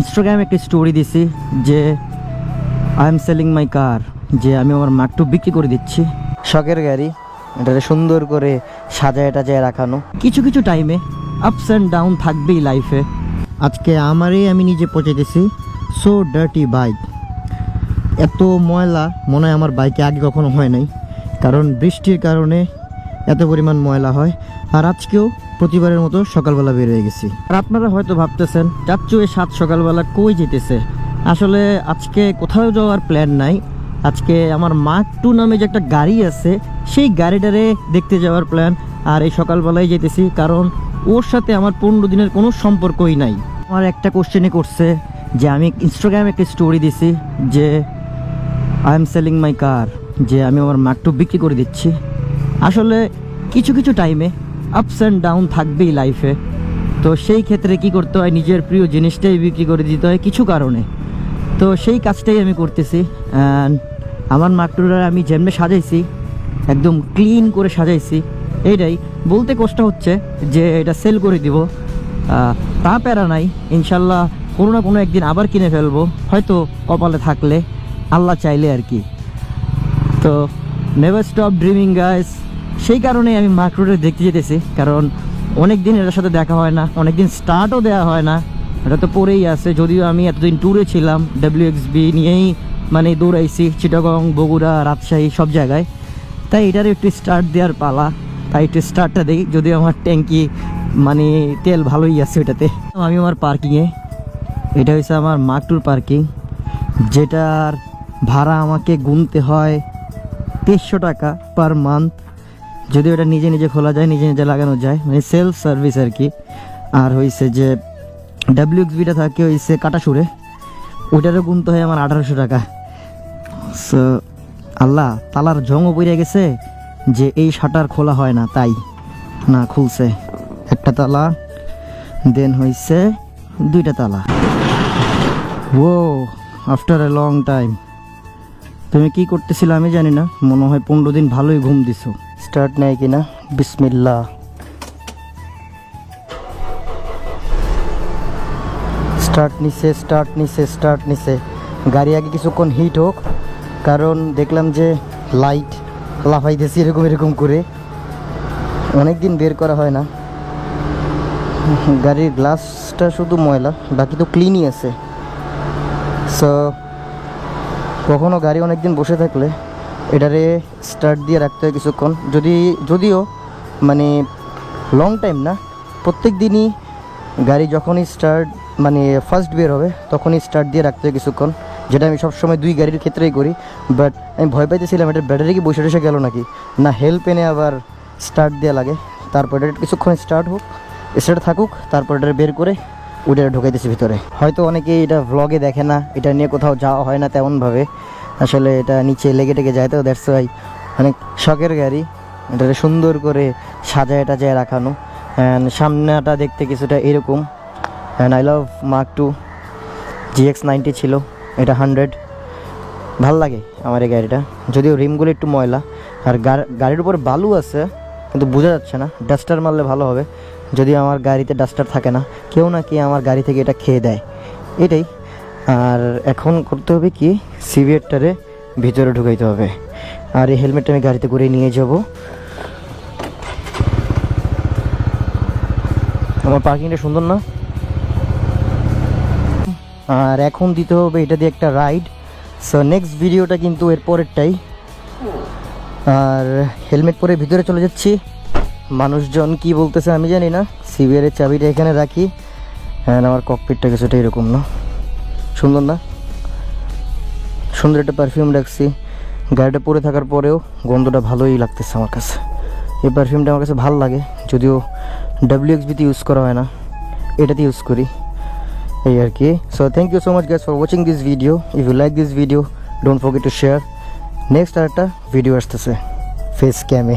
ইনস্টাগ্রামে একটা স্টোরি দিছি যে I am selling my car যে, আমি আমার মাকটু বিক্রি করে দিচ্ছি। শখের গাড়ি এটাকে সুন্দর করে সাজায় টাজায় রাখানো। কিছু কিছু টাইমে আপস অ্যান্ড ডাউন থাকবেই লাইফে আজকে আমারই আমি নিজে পৌঁছেতেছি সো ডার্টি বাইক এত ময়লা মনে হয় আমার বাইকে আগে কখনো হয় নাই, কারণ বৃষ্টির কারণে এত পরিমাণ ময়লা হয়। আর আজকেও প্রতিবারের মতো সকালবেলা বের হয়ে গেছি। আর আপনারা হয়তো ভাবতেছেন, চাচ্চু এই সাত সকালবেলা কই যেতেছে? আসলে আজকে কোথাও যাওয়ার প্ল্যান নাই। আজকে আমার মার্ক টু নামে যে একটা গাড়ি আছে, সেই গাড়িটারে দেখতে যাওয়ার প্ল্যান আর এই সকালবেলায় যেতেছি কারণ ওর সাথে আমার পনেরো দিনের কোনো সম্পর্কই নাই। আমার একটা কোশ্চেনে করছে যে আমি ইনস্টাগ্রামে একটা স্টোরি দিছি যে I am selling my car যে আমি আমার মাকটু বিক্রি করে দিচ্ছি। আসলে কিছু কিছু টাইমে আপস অ্যান্ড ডাউন থাকবেই লাইফে তো সেই ক্ষেত্রে কি করতে হয়? নিজের প্রিয় জিনিসটাই বিক্রি করে দিতে হয় কিছু কারণে। তো সেই কাজটাই আমি করতেছি। আমার মাকটুরা আমি যেমনি সাজাইছি, একদম ক্লিন করে সাজাইছি, এইটাই। বলতে কষ্ট হচ্ছে যে এটা সেল করে দিব। তা প্যারা নাই। ইনশাল্লাহ কোনো না কোনো একদিন আবার কিনে ফেলব। হয়তো কপালে থাকলে আল্লাহ চাইলে আর কি। তো নেভার স্টপ ড্রিমিং গাইস সেই কারণে আমি মার্কেটে দেখতে যেতেছি, কারণ অনেক দিন এটার সাথে দেখা হয় না অনেক দিন স্টার্টও দেওয়া হয় না। এটা তো পরেই আছে, যদিও আমি এতদিন ট্যুরে ছিলাম ডাব্লিউ বি নিয়েই মানে দৌড়াইছি চিটাগং বগুড়া, রাজশাহী, সব জায়গায়। তাই এটার একটু স্টার্ট দেওয়ার পালা, তাই একটু স্টার্টটা দিই, যদিও আমার ট্যাঙ্কি মানে তেল ভালোই আছে ওটাতে। আমি আমার পার্কিংয়ে এটা হচ্ছে আমার মাকটুর পার্কিং যেটার ভাড়া আমাকে গুনতে হয় তেইশশো টাকা পার মান্থ যদি ওটা নিজে নিজে খোলা যায়, নিজে নিজে লাগানো যায় মানে সেলফ সার্ভিস আর কি। আর হয়েছে যে ডাব্লিউএক্সবিটা থাকে হয়েছে কাটাসুরে, ওইটারও গুনতে হয় আমার আঠারোশো টাকা। সো আল্লাহ, তালার জংও পড়ে গেছে যে এই শাটার খোলা হয় না, তাই না খুলছে। একটা তালা দেন হয়েছে দুইটা তালা। ও আফটার এ লং টাইম তুমি কি করতেছিলে আমি জানি না, মনে হয় পনেরো দিন ভালোই ঘুম দিছো। স্টার্ট নেয় কিনা? বিসমিল্লা স্টার্ট নিছে স্টার্ট নিছে স্টার্ট নিছে গাড়ি আগে কিছুক্ষণ হিট হোক, কারণ দেখলাম যে লাইট লাফাইতেছি এরকম এরকম করে। অনেক দিন বের করা হয় না। গাড়ির গ্লাসটা শুধু ময়লা, বাকি তো ক্লিনই আছে। সো কখনো গাড়ি অনেক দিন বসে থাকলে এটারে স্টার্ট দিয়ে রাখতে হয় কিছুক্ষণ। যদি, যদিও মানে লং টাইম না, প্রত্যেক দিনই গাড়ি যখনই স্টার্ট মানে ফার্স্ট বের হবে, তখনই স্টার্ট দিয়ে রাখতে হয় কিছুক্ষণ। যেটা আমি সবসময় দুই গাড়ির ক্ষেত্রেই করি বাট আমি ভয় পাইতেছিলাম এটা ব্যাটারি কি বসে বসে গেল নাকি? না হেল্প এনে আবার স্টার্ট দেওয়া লাগে। তারপর এটা কিছুক্ষণ স্টার্ট হোক স্টার্ট থাকুক, তারপর এটা বের করে ওটা ঢুকাইতেছি ভিতরে। হয়তো অনেকেই এটা ভ্লগে দেখে না, এটা নিয়ে কোথাও যাওয়া হয় না তেমনভাবে। আসলে এটা নিচে লেগে টেগে যায় তো দ্যাটস ওয়াই অনেক শখের গাড়ি। এটা সুন্দর করে সাজায় টাজায় রাখানো। অ্যান্ড সামনেটা দেখতে কিছুটা এরকম। And I love Mark two GX ninety ছিল, এটা হান্ড্রেড ভালো লাগে আমার এই গাড়িটা। যদিও রিমগুলো একটু ময়লা। আর গাড়ির উপর বালু আছে, কিন্তু বোঝা যাচ্ছে না। ডাস্টার মারলে ভালো হবে। যদি আমার গাড়িতে ডাস্টার থাকে না, কেউ না কি আমার গাড়ি থেকে এটা খেয়ে দেয়। এটাই। আর এখন করতে হবে কি, সিভিয়ারটারে ভিতরে ঢুকাইতে হবে। আর এই হেলমেটটা আমি গাড়িতে করে নিয়ে যাব। আমার পার্কিংটা সুন্দর না? আর এখন দিতে হবে এটা দিয়ে একটা রাইড। সো নেক্সট ভিডিওটা কিন্তু এর পরেরটাই। আর হেলমেট পরে ভিতরে চলে যাচ্ছি। মানুষজন কি বলতেছে আমি জানি না। সিবিআরের চাবিটা এখানে রাখি। হ্যাঁ আমার ককপিটটা কিছুটা এরকম না। সুন্দর না? সুন্দর একটা পারফিউম রাখছি। গাড়িটা পরে থাকার পরেও গন্ধটা ভালোই লাগতেছে আমার কাছে। এই পারফিউমটা আমার কাছে ভালো লাগে, যদিও ডাব্লিউএক্সবিতে ইউজ করা হয় না। এটাতে ইউজ করি। এই আর কি। So thank you so much guys for watching this video if you like this video don't forget to share next আর একটা ভিডিও আসতেছে ফেস ক্যামে